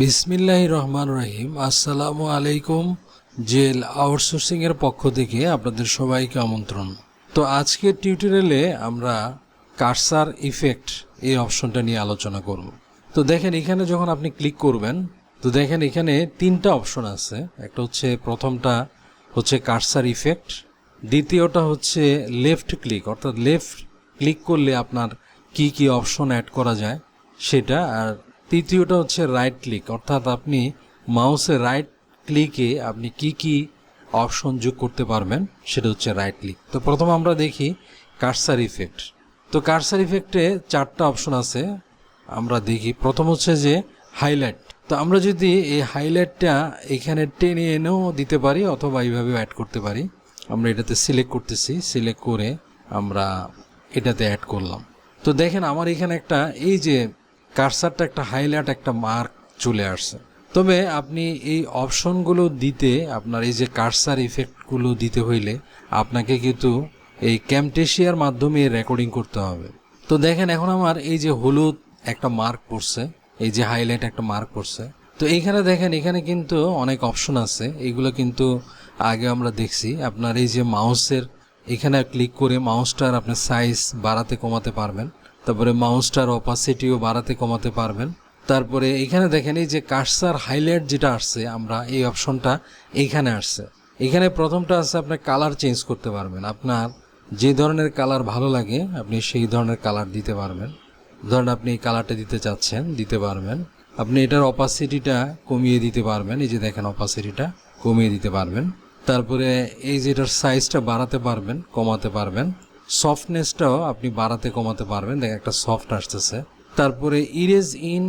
বিসমিল্লাহ রহমান রহিম। আসসালামু আলাইকুম জেল আউটসোর্সিং এর পক্ষ থেকে আপনাদের সবাইকে আমন্ত্রণ। তো আজকের টিউটোরিয়ালে আমরা কার্সার ইফেক্ট এই অপশনটা নিয়ে আলোচনা করব। তো দেখেন, এখানে যখন আপনি ক্লিক করবেন, তো দেখেন এখানে তিনটা অপশন আছে। একটা হচ্ছে, প্রথমটা হচ্ছে কার্সার ইফেক্ট, দ্বিতীয়টা হচ্ছে লেফট ক্লিক। অর্থাৎ লেফট ক্লিক করলে আপনার কি কি অপশন অ্যাড করা যায় সেটা, আর তৃতীয়টা হচ্ছে রাইট ক্লিক অর্থাৎ আপনি মাউসের রাইট ক্লিকে আপনি কি কি অপশন যোগ করতে পারবেন, সেটা হচ্ছে রাইট ক্লিক তো প্রথম আমরা দেখি কার্সার ইফেক্ট তো কার্সার ইফেক্টে চারটা অপশন আছে, আমরা দেখি। প্রথম হচ্ছে যে হাইলাইট তো আমরা যদি এই হাইলাইটটা এখানে টেনে এনেও দিতে পারি, অথবা এইভাবেও অ্যাড করতে পারি, আমরা এটাতে সিলেক্ট করতেছি সিলেক্ট করে আমরা এটাতে অ্যাড করলাম। তো দেখেন, আমার এখানে একটা এই যে কার্সারটা একটা হাইলাইট একটা মার্ক চলে আসছে। তবে আপনি এই অপশনগুলো দিতে, আপনার এই যে কার্সার ইফেক্টগুলো দিতে হইলে আপনাকে কিন্তু এই ক্যামটেশিয়ার মাধ্যমে রেকর্ডিং করতে হবে। তো দেখেন এখন আমার এই যে হলুদ একটা মার্ক পড়ছে, এই যে হাইলাইট একটা মার্ক পড়ছে। তো এইখানে দেখেন, এখানে কিন্তু অনেক অপশন আছে। এগুলো কিন্তু আগে আমরা দেখছি। আপনার এই যে মাউসের এখানে ক্লিক করে মাউসটার আপনি সাইজ বাড়াতে কমাতে পারবেন। তারপরে মাউসটার অপাসিটিও বাড়াতে কমাতে পারবেন। তারপরে এখানে দেখেন এই যে কার্সার হাইলাইট যেটা আসছে, আমরা এই অপশনটা এইখানে আসছে। এখানে প্রথমটা আছে আপনার কালার চেঞ্জ করতে পারবেন। আপনার যে ধরনের কালার ভালো লাগে, আপনি সেই ধরনের কালার দিতে পারবেন। ধরেন আপনি এই কালারটা দিতে চাচ্ছেন, দিতে পারবেন। আপনি এটার অপাসিটিটা কমিয়ে দিতে পারবেন। এই যে দেখেন অপাসিটিটা কমিয়ে দিতে পারবেন। তারপরে এই যে এটার সাইজটা বাড়াতে পারবেন, কমাতে পারবেন। সফটনেসটাও আপনি বাড়াতে কমাতে পারবেন। দেখেন একটা সফট আসতেছে। তারপরে erase in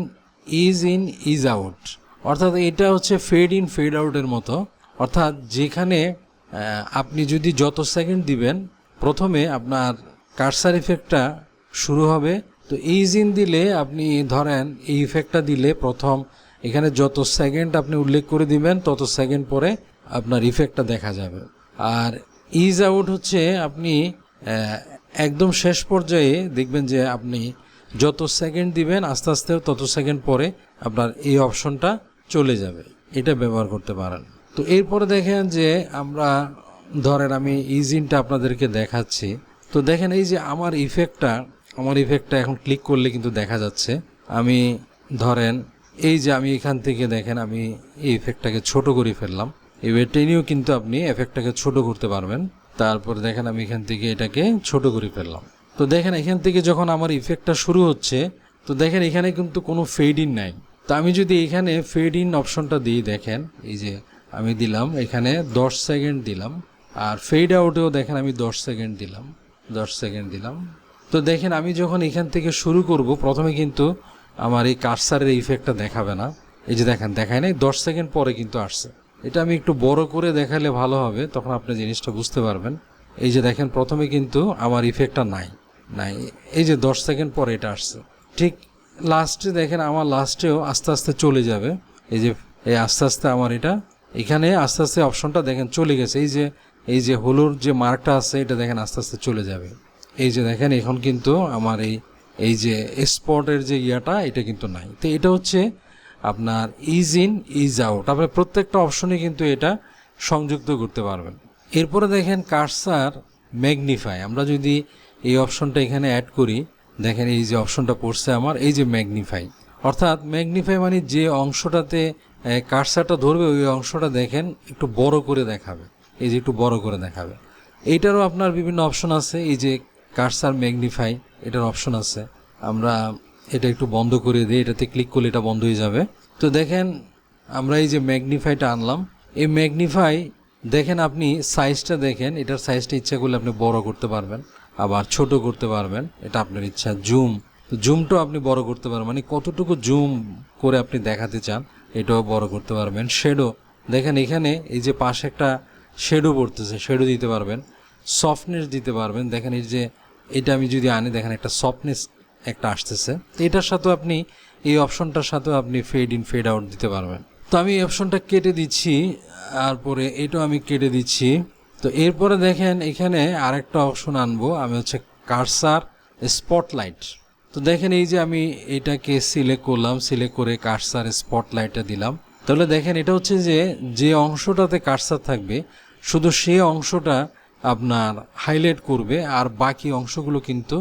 ease in ease out অর্থাৎ এটা হচ্ছে ফেড ইন ফেড আউটের মতো। অর্থাৎ যেখানে আপনি যদি যত সেকেন্ড দিবেন, প্রথমে আপনার কার্সার ইফেক্টটা শুরু হবে। তো ইজ ইন দিলে আপনি ধরেন, এই ইফেক্টটা দিলে প্রথম এখানে যত সেকেন্ড আপনি উল্লেখ করে দিবেন, তত সেকেন্ড পরে আপনার ইফেক্টটা দেখা যাবে। আর ইজ আউট হচ্ছে আপনি একদম শেষ পর্যায়ে দেখবেন যে আপনি যত সেকেন্ড দিবেন, আস্তে আস্তে তত সেকেন্ড পরে আপনার এই অপশনটা চলে যাবে। এটা ব্যবহার করতে পারেন। তো এরপরে দেখেন যে আমরা, ধরেন আমি ইজিনটা আপনাদেরকে দেখাচ্ছি। তো দেখেন এই যে আমার ইফেক্টটা আমার ইফেক্টটা এখন ক্লিক করলে কিন্তু দেখা যাচ্ছে। আমি, ধরেন এই যে আমি এখান থেকে দেখেন আমি এই ইফেক্টটাকে ছোট করে ফেললাম। এবার টেনেও কিন্তু আপনি এফেক্টটাকে ছোট করতে পারবেন। তারপরে দেখেন আমি এখান থেকে এটাকে ছোট করে ফেললাম। তো দেখেন এখান থেকে যখন আমার ইফেক্টটা শুরু হচ্ছে, তো দেখেন এখানে কিন্তু কোনো ফেড ইন নাই। তো আমি যদি এখানে ফেড ইন অপশনটা দিই, দেখেন, এই যে আমি দিলাম, এখানে দশ সেকেন্ড দিলাম, আর ফেড আউটেও দেখেন আমি দশ সেকেন্ড দিলাম, দশ সেকেন্ড দিলাম। তো দেখেন আমি যখন এখান থেকে শুরু করব, প্রথমে কিন্তু আমার এই কার্সারের ইফেক্টটা দেখাবে না। এই যে দেখেন, দেখায় নাই, দশ সেকেন্ড পরে কিন্তু আসছে। এটা আমি একটু বড় করে দেখালে ভালো হবে, তখন আপনি জিনিসটা বুঝতে পারবেন। এই যে দেখেন, প্রথমে কিন্তু আমার ইফেক্টটা নাই নাই। এই যে দশ সেকেন্ড পরে এটা আসছে। ঠিক লাস্টে দেখেন, আমার লাস্টেও আস্তে আস্তে চলে যাবে। এই যে, এই আস্তে আস্তে আমার এটা, এখানে আস্তে আস্তে অপশনটা দেখেন চলে গেছে। এই যে এই যে হলুর যে মার্কটা আছে, এটা দেখেন আস্তে আস্তে চলে যাবে। এই যে দেখেন, এখন কিন্তু আমার এই এই যে স্পটের যে ইয়াটা, এটা কিন্তু নাই। তো এটা হচ্ছে আপনার ইজ ইন ইজ আউট আপনার প্রত্যেকটা অপশনে কিন্তু এটা সংযুক্ত করতে পারবেন। এরপরে দেখেন কার্সার ম্যাগনিফাই আমরা যদি এই অপশনটা এখানে অ্যাড করি, দেখেন এই যে অপশনটা পড়ছে আমার, এই যে ম্যাগনিফাই অর্থাৎ ম্যাগনিফাই মানে যে অংশটাতে কার্সারটা ধরবে, ওই অংশটা দেখেন একটু বড় করে দেখাবে। এই যে একটু বড় করে দেখাবে। এইটারও আপনার বিভিন্ন অপশন আছে। এই যে কার্সার ম্যাগনিফাই এটার অপশন আছে। আমরা এটা একটু বন্ধ করে দিই এটাতে ক্লিক করলে এটা বন্ধ হয়ে যাবে। তো দেখেন, আমরা এই যে ম্যাগনিফাইটা আনলাম। এই ম্যাগনিফাই দেখেন আপনি সাইজটা দেখেন, এটার সাইজটা ইচ্ছা করলে আপনি বড় করতে পারবেন, আবার ছোট করতে পারবেন, এটা আপনার ইচ্ছা। জুম জুমটাও আপনি বড় করতে পারবেন মানে কতটুকু জুম করে আপনি দেখাতে চান, এটাও বড় করতে পারবেন। শেডো দেখেন এখানে এই যে পাশে একটা শেডো পড়তেছে শেডো দিতে পারবেন সফটনেস দিতে পারবেন। দেখেন এই যে, এটা আমি যদি আনি, দেখেন একটা সফটনেস একটা আসতেছে। এটার সাথেও আপনি, এই অপশনটার সাথেও আপনি ফেড ইন ফেড আউট দিতে পারবেন। তো আমি এই অপশনটা কেটে দিচ্ছি, তারপরে এটাও আমি কেটে দিচ্ছি। তো এরপরে দেখেন, এখানে আরেকটা অপশন আনব, আমি হচ্ছে কার্সার স্পটলাইট তো দেখেন, এই যে আমি এটাকে সিলেক্ট করলাম সিলেক্ট করে কার্সার স্পটলাইটটা দিলাম। তাহলে দেখেন, এটা হচ্ছে যে যে অংশটাতে কার্সার থাকবে, শুধু সেই অংশটা আপনার হাইলাইট করবে, আর বাকি অংশগুলো কিন্তু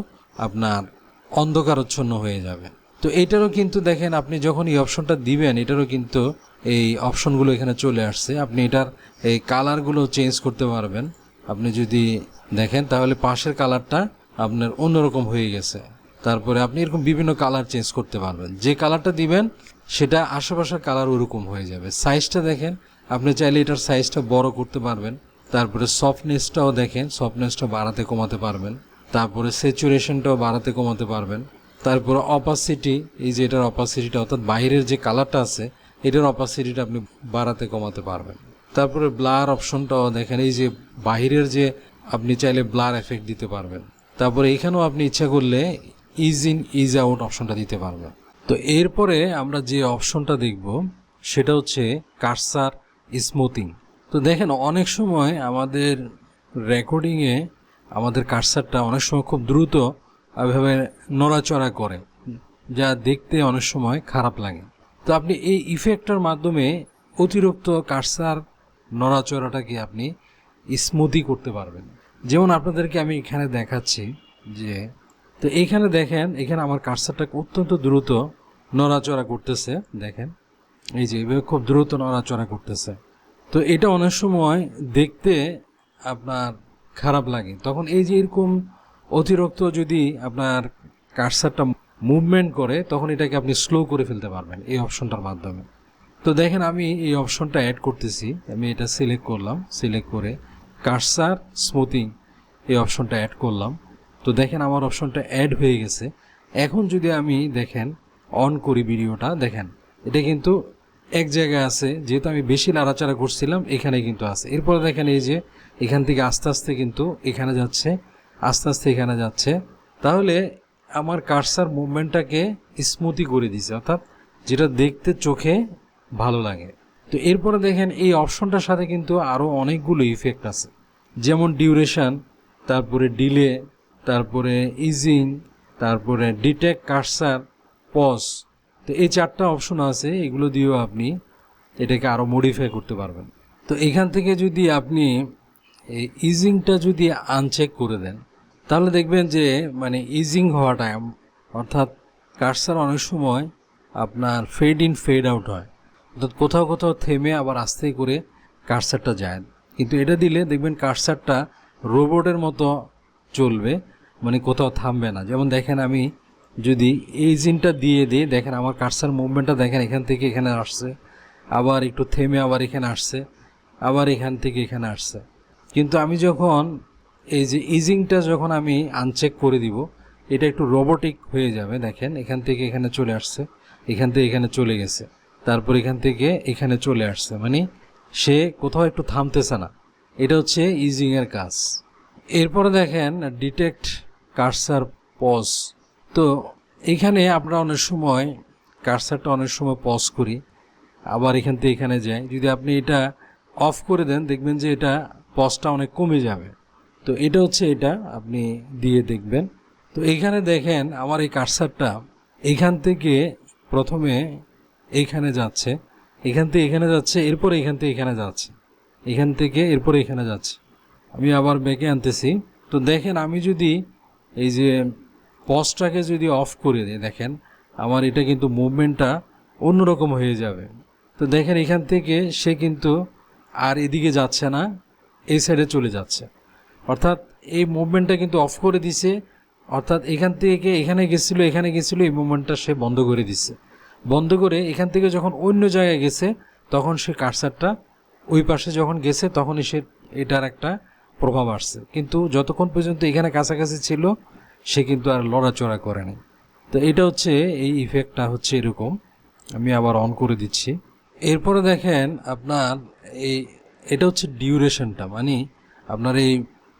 আপনার অন্ধকারচ্ছন্ন হয়ে যাবে। তো এটারও কিন্তু দেখেন, আপনি যখন এই অপশনটা দিবেন, এটারও কিন্তু এই অপশনগুলো এখানে চলে আসছে। আপনি এটার এই কালারগুলো চেঞ্জ করতে পারবেন। আপনি যদি দেখেন, তাহলে পাশের কালারটা আপনার অন্যরকম হয়ে গেছে। তারপরে আপনি এরকম বিভিন্ন কালার চেঞ্জ করতে পারবেন। যে কালারটা দিবেন, সেটা আশেপাশের কালার ওরকম হয়ে যাবে। সাইজটা দেখেন, আপনি চাইলে এটার সাইজটা বড় করতে পারবেন। তারপরে সফটনেসটাও দেখেন সফটনেসটা বাড়াতে কমাতে পারবেন। তারপরে স্যাচুরেশনটাও বাড়াতে কমাতে পারবেন। তারপরে অপাসিটি এই যে এটার অপাসিটিটা অর্থাৎ বাইরের যে কালারটা আছে, এটার অপাসিটিটা আপনি বাড়াতে কমাতে পারবেন। তারপরে ব্লার অপশনটাও দেখেন, এই যে বাইরের যে আপনি চাইলে ব্লার এফেক্ট দিতে পারবেন। তারপরে এখানেও আপনি ইচ্ছা করলে ইজ ইন ইজ আউট অপশনটা দিতে পারবেন। তো এরপরে আমরা যে অপশনটা দেখব, সেটা হচ্ছে কার্সার স্মুথিং তো দেখেন, অনেক সময় আমাদের রেকর্ডিংয়ে আমাদের কার্সারটা অনেক সময় খুব দ্রুত এভাবে নড়াচড়া করে, যা দেখতে অনেক সময় খারাপ লাগে। তো আপনি এই ইফেক্টটার মাধ্যমে অতিরিক্ত কার্সার নড়াচড়াটাকে আপনি স্মুদি করতে পারবেন। যেমন আপনাদেরকে আমি এখানে দেখাচ্ছি যে, তো এইখানে দেখেন, এখানে আমার কার্সারটা অত্যন্ত দ্রুত নড়াচড়া করতেছে, দেখেন। এই যে, এভাবে খুব দ্রুত নড়াচড়া করতেছে। তো এটা অনেক সময় দেখতে আপনার খারাপ লাগে। তখন এই যে এরকম অতিরিক্ত যদি আপনার কার্সারটা মুভমেন্ট করে, তখন এটাকে আপনি স্লো করে ফেলতে পারবেন এই অপশনটার মাধ্যমে। তো দেখেন আমি এই অপশনটা অ্যাড করতেছি। আমি এটা সিলেক্ট করলাম। সিলেক্ট করে কার্সার স্মুথিং এই অপশনটা অ্যাড করলাম। তো দেখেন আমার অপশনটা অ্যাড হয়ে গেছে। এখন যদি আমি দেখেন অন করি ভিডিওটা দেখেন, এটা কিন্তু এক জায়গায় আছে। যেহেতু আমি বেশি নাড়াচাড়া করছিলাম এখানে কিন্তু আছে। এরপরে দেখেন এই যে এখান থেকে আস্তে আস্তে কিন্তু এখানে যাচ্ছে, আস্তে আস্তে এখানে যাচ্ছে। তাহলে আমার কার্সার মুভমেন্টটাকে স্মুথি করে দিছে, অর্থাৎ যেটা দেখতে চোখে ভালো লাগে। তো এরপরে দেখেন এই অপশনটার সাথে কিন্তু আরও অনেকগুলো ইফেক্ট আছে। যেমন ডিউরেশন তারপরে ডিলে তারপরে ইজিং তারপরে ডিটেক্ট কার্সার পজ তো এই চারটা অপশন আছে, এগুলো দিয়েও আপনি এটাকে আরও মডিফাই করতে পারবেন। তো এখান থেকে যদি আপনি এই ইজিংটা যদি আনচেক করে দেন, তাহলে দেখবেন যে মানে ইজিং হওয়াটা, অর্থাৎ কার্সার অনেক সময় আপনার ফেড ইন ফেড আউট হয়। অর্থাৎ কোথাও কোথাও থেমে আবার আস্তে করে কার্সারটা যায়। কিন্তু এটা দিলে দেখবেন কার্সারটা রোবটের মতো চলবে মানে কোথাও থামবে না। যেমন দেখেন আমি যদি এই জিনটা দিয়ে দিই, দেখেন আমার কার্সার মুভমেন্টটা দেখেন এখান থেকে এখানে আসছে, আবার একটু থেমে আবার এখানে আসছে, আবার এখান থেকে এখানে আসছে। কিন্তু আমি যখন এই যে ইজিংটা যখন আমি আনচেক করে দিব, এটা একটু রোবোটিক হয়ে যাবে, দেখেন, এখান থেকে এখানে চলে আসছে, এখান থেকে এখানে চলে গেছে, তারপর এখান থেকে এখানে চলে আসছে মানে সে কোথাও একটু থামতেছে না। এটা হচ্ছে ইজিংয়ের কাজ। এরপরে দেখেন ডিটেক্ট কার্সার পজ তো এখানে আমরা অনেক সময় কার্সারটা অনেক সময় পজ করি, আবার এখান থেকে এখানে যাই। যদি আপনি এটা অফ করে দেন, দেখবেন যে এটা পজটা অনেক কমে যাবে। তো এটা হচ্ছে এটা আপনি দিয়ে দেখবেন। তো এইখানে দেখেন আমার এই কার্সারটা এখান থেকে প্রথমে এইখানে যাচ্ছে এখান থেকে এখানে যাচ্ছে, এরপর এখান থেকে এখানে যাচ্ছে এখান থেকে এরপর এখানে যাচ্ছে। আমি আবার বেঁকে আনতেছি। তো দেখেন আমি যদি এই যে পজটাকে যদি অফ করে দিই, দেখেন আমার এটা কিন্তু মুভমেন্টটা অন্যরকম হয়ে যাবে। তো দেখেন এখান থেকে সে কিন্তু আর এদিকে যাচ্ছে না এই সাইডে চলে যাচ্ছে। অর্থাৎ এই মুভমেন্টটা কিন্তু অফ করে দিছে। অর্থাৎ এখান থেকে এখানে গেছিল এখানে গেছিল, এই মুভমেন্টটা সে বন্ধ করে দিছে। বন্ধ করে এখান থেকে যখন অন্য জায়গায় গেছে, তখন সে কার্সারটা ওই পাশে যখন গেছে, তখনই সে এটার একটা প্রভাব আসছে। কিন্তু যতক্ষণ পর্যন্ত এখানে কাছাকাছি ছিল, সে কিন্তু আর লড়াচড়া করেনি তো এটা হচ্ছে এই ইফেক্টটা হচ্ছে এরকম। আমি আবার অন করে দিচ্ছি। এরপরে দেখেন আপনার এই এটা হচ্ছে ডিউরেশনটা মানে আপনার এই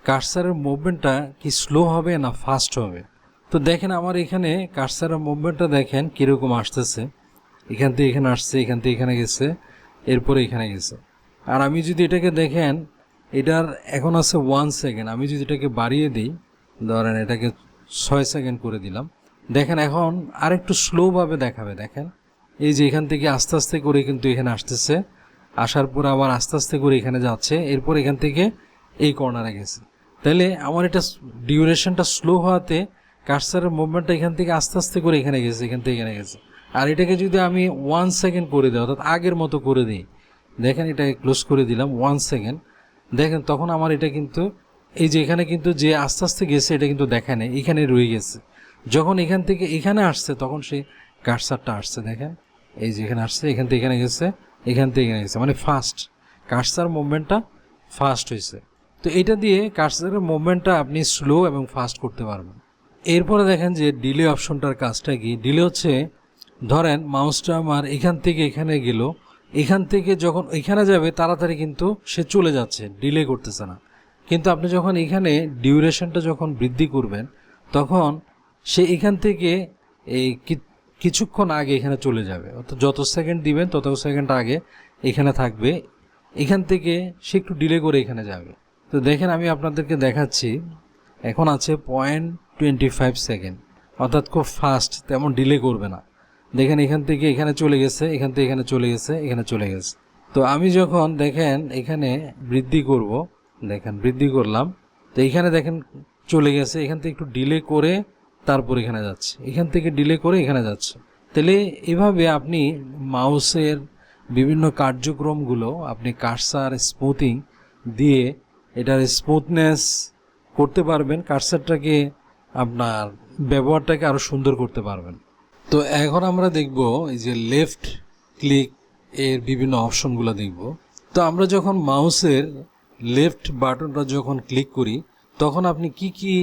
কার্সারের মুভমেন্টটা কি স্লো হবে না ফাস্ট হবে? তো দেখেন আমার এখানে কার্সারের মুভমেন্টটা দেখেন কীরকম আসতেছে। এখান থেকে এখানে আসছে, এখান থেকে এখানে গেছে, এরপরে এখানে গেছে। আর আমি যদি এটাকে দেখেন, এটার এখন আছে ওয়ান সেকেন্ড আমি যদি এটাকে বাড়িয়ে দিই, ধরেন এটাকে ছয় সেকেন্ড করে দিলাম। দেখেন এখন আরেকটু স্লোভাবে দেখাবে, দেখেন। এই যে এখান থেকে আস্তে আস্তে করে কিন্তু এখানে আসতেছে। আসার পর আবার আস্তে আস্তে করে এখানে যাচ্ছে। এরপর এখান থেকে এই কর্নারে গেছে। তাহলে আমার এটা ডিউরেশনটা স্লো হওয়াতে কার্সারের মুভমেন্টটা এখান থেকে আস্তে আস্তে করে এখানে গেছে, এখান থেকে এখানে গেছে। আর এটাকে যদি আমি ওয়ান সেকেন্ড করে দিই, অর্থাৎ আগের মতো করে দিই, দেখেন এটাকে ক্লোজ করে দিলাম ওয়ান সেকেন্ড দেখেন তখন আমার এটা কিন্তু, এই যে এখানে কিন্তু যে আস্তে আস্তে গেছে, এটা কিন্তু দেখা নেই, এখানে রয়ে গেছে। যখন এখান থেকে এখানে আসছে, তখন সেই কার্সারটা আসছে, দেখেন? এই যে এখানে আসছে, এখান থেকে এখানে গেছে। এখান থেকে এখানে গেছে মানে ফাস্ট কার্সার মুভমেন্টটা ফাস্ট হয়েছে। তো এটা দিয়ে কার্সারের মুভমেন্টটা আপনি স্লো এবং ফাস্ট করতে পারবেন। এরপরে দেখেন যে ডিলে অপশনটার কাজটা কি? ডিলে হচ্ছে, ধরেন মাউসটা আমার এখান থেকে এখানে গেল। এখান থেকে যখন এখানে যাবে, তাড়াতাড়ি কিন্তু সে চলে যাচ্ছে ডিলে করতেছে না। কিন্তু আপনি যখন এখানে ডিউরেশনটা যখন বৃদ্ধি করবেন, তখন সে এখান থেকে এই কিছুক্ষণ আগে এখানে চলে যাবে। অর্থাৎ যত সেকেন্ড দিবেন, তত সেকেন্ড আগে এখানে থাকবে। এখান থেকে সে একটু ডিলে করে এখানে যাবে। তো দেখেন, আমি আপনাদেরকে দেখাচ্ছি, এখন আছে পয়েন্ট টোয়েন্টি ফাইভ সেকেন্ড অর্থাৎ খুব ফাস্ট তেমন ডিলে করবে না। দেখেন, এখান থেকে এখানে চলে গেছে, এখান থেকে এখানে চলে গেছে, এখানে চলে গেছে। তো আমি যখন দেখেন, এখানে বৃদ্ধি করব, দেখেন, বৃদ্ধি করলাম। তো এখানে দেখেন, চলে গেছে। এখান থেকে একটু ডিলে করে তারপর এখানে যাচ্ছে। এখান থেকে ডিলে করে এখানে যাচ্ছে। তাহলে এভাবে আপনি মাউসের বিভিন্ন কার্যক্রমগুলো, আপনি কার্সার স্মুথিং দিয়ে এটার স্মুথনেস করতে পারবেন, কার্সারটাকে আপনার ব্যবহারটাকে আরও সুন্দর করতে পারবেন। তো এখন আমরা দেখব এই যে লেফট ক্লিক এর বিভিন্ন অপশনগুলো দেখব। তো আমরা যখন মাউসের লেফট বাটনটা যখন ক্লিক করি, তখন আপনি কি কি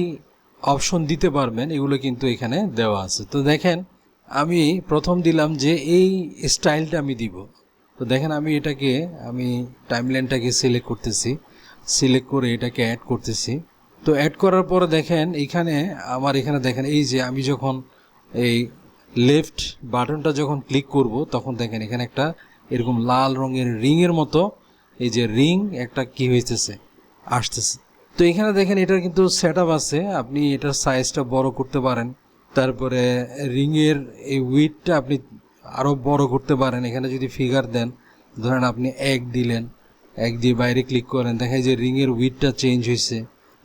অপশন দিতে পারবেন, এগুলো কিন্তু এখানে দেওয়া আছে। তো দেখেন, আমি প্রথম দিলাম যে এই স্টাইলটা আমি দিব। তো দেখেন, আমি এটাকে, আমি টাইমলাইনটাকে সিলেক্ট করতেছি, সিলেক্ট করে এটাকে অ্যাড করতেছি। তো অ্যাড করার পরে দেখেন, এখানে আমার এখানে দেখেন, এই যে আমি যখন এই লেফট বাটনটা যখন ক্লিক করব, তখন দেখেন এখানে একটা এরকম লাল রঙের রিংয়ের মতো, এই যে রিং একটা কি হইতেছে, আসতেছে। তো এখানে দেখেন এটার কিন্তু সেট আছে। আপনি এটার সাইজটা বড় করতে পারেন। তারপরে রিংয়ের এই উইথটা আপনি আরও বড় করতে পারেন। এখানে যদি ফিগার দেন, ধরেন আপনি এক দিলেন, এক দিয়ে বাইরে ক্লিক করেন, দেখেন যে রিংয়ের উইথটা চেঞ্জ হয়েছে।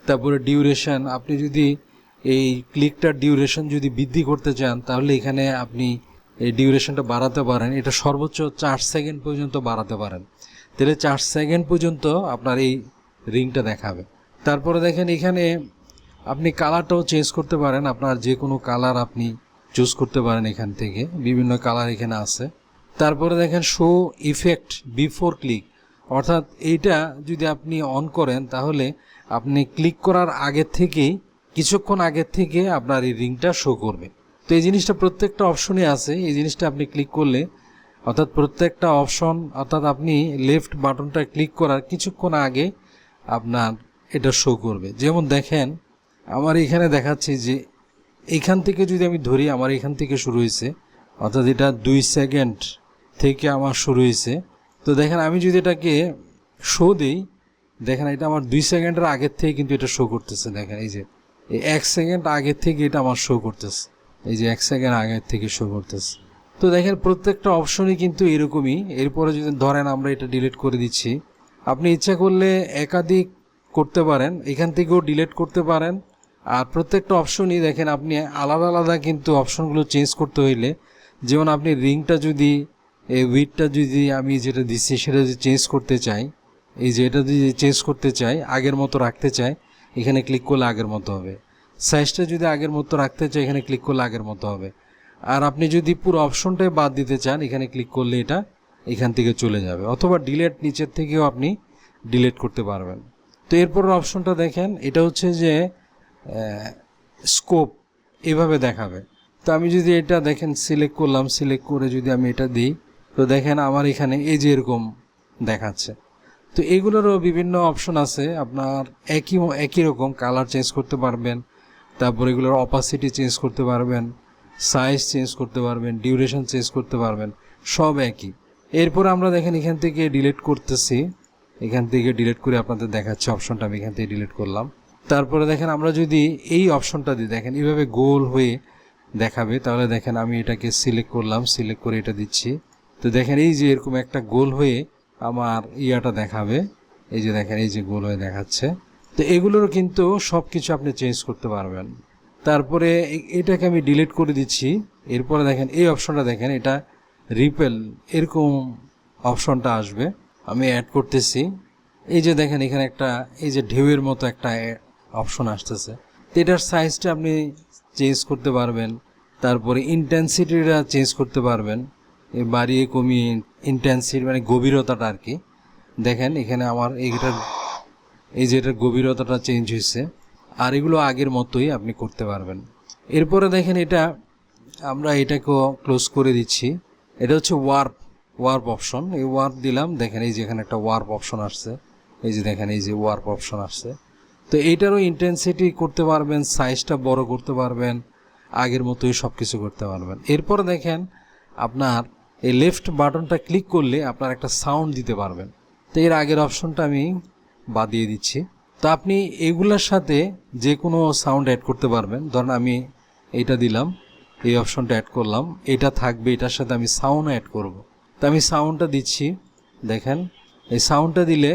তারপরে ডিউরেশন আপনি যদি এই ক্লিকটার ডিউরেশন যদি বৃদ্ধি করতে চান, তাহলে এখানে আপনি এই ডিউরেশনটা বাড়াতে পারেন। এটা সর্বোচ্চ চার সেকেন্ড পর্যন্ত বাড়াতে পারেন। তাহলে চার সেকেন্ড পর্যন্ত আপনার এই রিংটা দেখাবে। তারপরে দেখেন এখানে আপনি কালারটাও চেঞ্জ করতে পারেন। আপনার যে কোনো কালার আপনি চুজ করতে পারেন এখান থেকে। বিভিন্ন কালার এখানে আছে। তারপরে দেখেন শো ইফেক্ট বিফোর ক্লিক অর্থাৎ এইটা যদি আপনি অন করেন, তাহলে আপনি ক্লিক করার আগের থেকেই, কিছুক্ষণ আগের থেকে আপনার এই রিংটা শো করবে। তো এই জিনিসটা প্রত্যেকটা অপশনে আছে। এই জিনিসটা আপনি ক্লিক করলে, অর্থাৎ প্রত্যেকটা অপশন অর্থাৎ আপনি লেফট বাটনটা ক্লিক করার কিছুক্ষণ আগে আপনার এটা শো করবে। যেমন দেখেন, আমার এখানে দেখাচ্ছি যে এইখান থেকে যদি আমি ধরি, আমার এখান থেকে শুরু হয়েছে। অর্থাৎ এটা দুই সেকেন্ড থেকে আমার শুরু হয়েছে। তো দেখেন, আমি যদি এটাকে শো দিই, দেখেন এটা আমার দুই সেকেন্ডের আগের থেকে কিন্তু এটা শো করতেছে। দেখেন, এই যে, এই এক সেকেন্ড আগের থেকে এটা আমার শো করতেছে। এই যে, এক সেকেন্ড আগের থেকে শো করতেছে। তো দেখেন, প্রত্যেকটা অপশনই কিন্তু এরকমই। এরপরে যদি ধরেন, আমরা এটা ডিলিট করে দিচ্ছি। আপনি ইচ্ছা করলে একাধিক করতে পারেন, এখান থেকেও ডিলেট করতে পারেন। আর প্রত্যেকটা অপশনই দেখেন, আপনি আলাদা আলাদা কিন্তু অপশনগুলো চেঞ্জ করতে হইলে, যেমন আপনি রিংটা যদি এই উইথটা যদি আমি যেটা দিচ্ছি, সেটা যদি চেঞ্জ করতে চাই, এই যে এটা যদি চেঞ্জ করতে চাই, আগের মতো রাখতে চাই, এখানে ক্লিক করলে আগের মতো হবে। সাইজটা যদি আগের মতো রাখতে চাই, এখানে ক্লিক করলে আগের মতো হবে। আর আপনি যদি পুরো অপশনটাই বাদ দিতে চান, এখানে ক্লিক করলে এটা এখান থেকে চলে যাবে, অথবা ডিলেট নিচের থেকেও আপনি ডিলেট করতে পারবেন। তো এরপর অপশনটা দেখেন, এটা হচ্ছে যে স্কোপ এভাবে দেখাবে। তো আমি যদি এটা দেখেন সিলেক্ট করলাম সিলেক্ট করে যদি আমি এটা দিই, তো দেখেন আমার এখানে এই যে এরকম দেখাচ্ছে। তো এগুলোরও বিভিন্ন অপশন আছে, আপনার একই একই রকম কালার চেঞ্জ করতে পারবেন, তারপর এগুলোর অপাসিটি চেঞ্জ করতে পারবেন সাইজ চেঞ্জ করতে পারবেন ডিউরেশন চেঞ্জ করতে পারবেন, সব একই। এরপর আমরা দেখেন এখান থেকে ডিলিট করতেছি। এখান থেকে ডিলিট করে আপনাদের দেখাচ্ছে অপশনটা আমি এখান থেকে ডিলিট করলাম। তারপরে দেখেন, আমরা যদি এই অপশনটা দিই, দেখেন, এইভাবে গোল হয়ে দেখাবে, তাহলে দেখেন, আমি এটাকে সিলেক্ট করলাম সিলেক্ট করে এটা দিচ্ছি। তো দেখেন, এই যে এরকম একটা গোল হয়ে আমার ইয়াটা দেখাবে, এই যে দেখেন, এই যে গোল হয়ে দেখাচ্ছে। তো এগুলোরও কিন্তু সব কিছু আপনি চেঞ্জ করতে পারবেন। তারপরে এটাকে আমি ডিলিট করে দিচ্ছি। এরপরে দেখেন, এই অপশনটা দেখেন, এটা রিপেল এরকম অপশনটা আসবে। আমি অ্যাড করতেছি। এই যে দেখেন, এখানে একটা, এই যে ঢেউয়ের মতো একটা অপশন আসতেছে। তো এটার সাইজটা আপনি চেঞ্জ করতে পারবেন। তারপরে ইন্টেন্সিটিটা চেঞ্জ করতে পারবেন। বাড়িয়ে কমিয়ে ইন্টেন্সিটি মানে গভীরতাটা আর কি। দেখেন, এখানে আমার এইটার এই যে এটার গভীরতাটা চেঞ্জ হয়েছে। আর এগুলো আগের মতোই আপনি করতে পারবেন। এরপরে দেখেন, এটা আমরা এটাকেও ক্লোজ করে দিচ্ছি। এটা হচ্ছে ওয়ার্প ওয়ার্প অপশন এই ওয়ার্প দিলাম, দেখেন এই যে এখানে একটা ওয়ার্প অপশন আসছে, এই যে দেখেন এই যে ওয়ার্প অপশন আসছে। তো এইটারও ইন্টেন্সিটি করতে পারবেন সাইজটা বড় করতে পারবেন, আগের মতোই সব কিছু করতে পারবেন। এরপরে দেখেন আপনার এই লেফট বাটনটা ক্লিক করলে আপনার একটা সাউন্ড দিতে পারবেন। তো এর আগের অপশনটা আমি বাদ দিয়ে দিচ্ছি। তো আপনি এগুলোর সাথে যে কোনো সাউন্ড অ্যাড করতে পারবেন। ধরেন আমি এইটা দিলাম, এই অপশনটা অ্যাড করলাম, এটা থাকবে, এটার সাথে আমি সাউন্ড অ্যাড করব। তো আমি সাউন্ডটা দিচ্ছি, দেখেন। এই সাউন্ডটা দিলে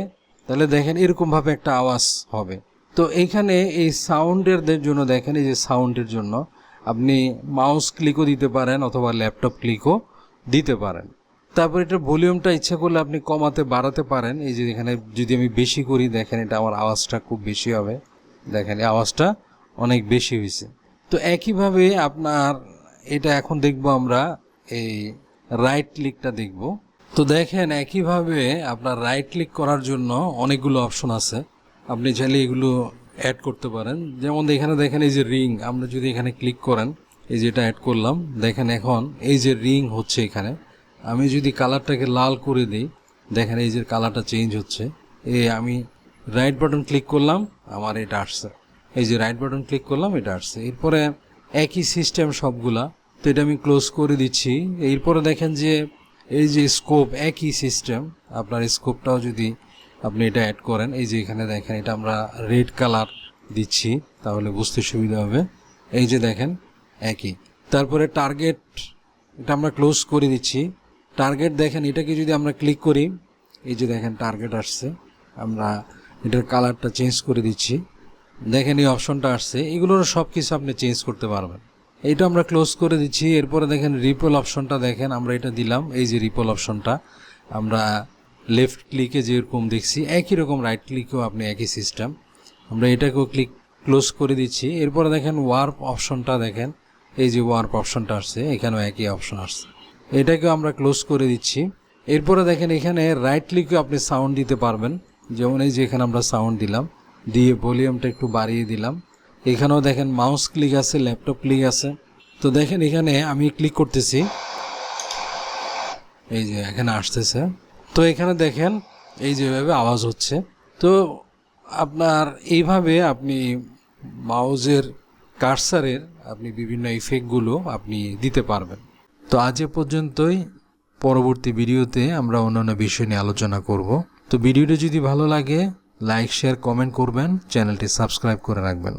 তাহলে দেখেন এরকমভাবে একটা আওয়াজ হবে। তো এইখানে এই সাউন্ডের জন্য দেখেন, এই যে সাউন্ডের জন্য আপনি মাউস ক্লিকও দিতে পারেন অথবা ল্যাপটপ ক্লিকও দিতে পারেন। তারপর এটার ভলিউমটা ইচ্ছা করলে আপনি কমাতে, বাড়াতে পারেন। এই যে এখানে যদি আমি বেশি করি, দেখেন এটা আমার আওয়াজটা খুব বেশি হবে। দেখেন, এই আওয়াজটা অনেক বেশি হয়েছে। তো একইভাবে আপনার, এটা এখন দেখব আমরা, এই রাইট ক্লিকটা দেখব। তো দেখেন, একইভাবে আপনার রাইট ক্লিক করার জন্য অনেকগুলো অপশন আছে। আপনি চাইলে এগুলো অ্যাড করতে পারেন। যেমন এখানে দেখেন, এই যে রিং আমরা যদি এখানে ক্লিক করেন, এই যেটা অ্যাড করলাম, দেখেন এখন এই যে রিং হচ্ছে এখানে। আমি যদি কালারটাকে লাল করে দিই, দেখেন এই যে কালারটা চেঞ্জ হচ্ছে। এই আমি রাইট বাটন ক্লিক করলাম, আমার এটা আসছে। এই যে রাইট বাটন ক্লিক করলাম, এটা আসছে। এরপরে একই সিস্টেম সবগুলা তো এটা আমি ক্লোজ করে দিচ্ছি। এরপরে দেখেন যে এই যে স্কোপ একই সিস্টেম আপনার স্কোপটাও যদি আপনি এটা অ্যাড করেন, এই যে এখানে দেখেন, এটা আমরা রেড কালার দিচ্ছি, তাহলে বুঝতে সুবিধা হবে। এই যে দেখেন, একই। তারপরে টার্গেট এটা আমরা ক্লোজ করে দিচ্ছি। টার্গেট দেখেন, এটাকে যদি আমরা ক্লিক করি, এই যে দেখেন টার্গেট আসছে। আমরা এটার কালারটা চেঞ্জ করে দিচ্ছি। দেখেন এই অপশনটা আসছে। এগুলোর সব কিছু আপনি চেঞ্জ করতে পারবেন। এইটা আমরা ক্লোজ করে দিচ্ছি। এরপরে দেখেন রিপল অপশনটা দেখেন, আমরা এটা দিলাম। এই যে রিপল অপশনটা আমরা লেফট ক্লিকে যেরকম দেখছি, একই রকম রাইট ক্লিকেও আপনি একই সিস্টেম আমরা এটাকেও ক্লিক ক্লোজ করে দিচ্ছি। এরপরে দেখেন ওয়ার্প অপশনটা দেখেন, এই যে ওয়ার্প অপশনটা আসছে, এখানেও একই অপশন আসছে। এটাকেও আমরা ক্লোজ করে দিচ্ছি। এরপরে দেখেন এখানে রাইট ক্লিকেও আপনি সাউন্ড দিতে পারবেন। যেমন এই যে এখানে আমরা সাউন্ড দিলাম, দিয়ে ভলিউমটা একটু বাড়িয়ে দিলাম। এখানেও দেখেন মাউস ক্লিক আছে ল্যাপটপ ক্লিক আছে। তো দেখেন এখানে আমি ক্লিক করতেছি। এই যে এখানে আসতেছে। তো এখানে দেখেন এই যেভাবে আওয়াজ হচ্ছে। তো আপনার এইভাবে আপনি মাউজের কার্সারের আপনি বিভিন্ন ইফেক্টগুলো আপনি দিতে পারবেন। তো আজ এ পর্যন্তই। পরবর্তী ভিডিওতে আমরা অন্যান্য বিষয় নিয়ে আলোচনা করব। তো ভিডিওটি যদি ভালো লাগে লাইক শেয়ার কমেন্ট করবেন। চ্যানেলটি সাবস্ক্রাইব করে রাখবেন।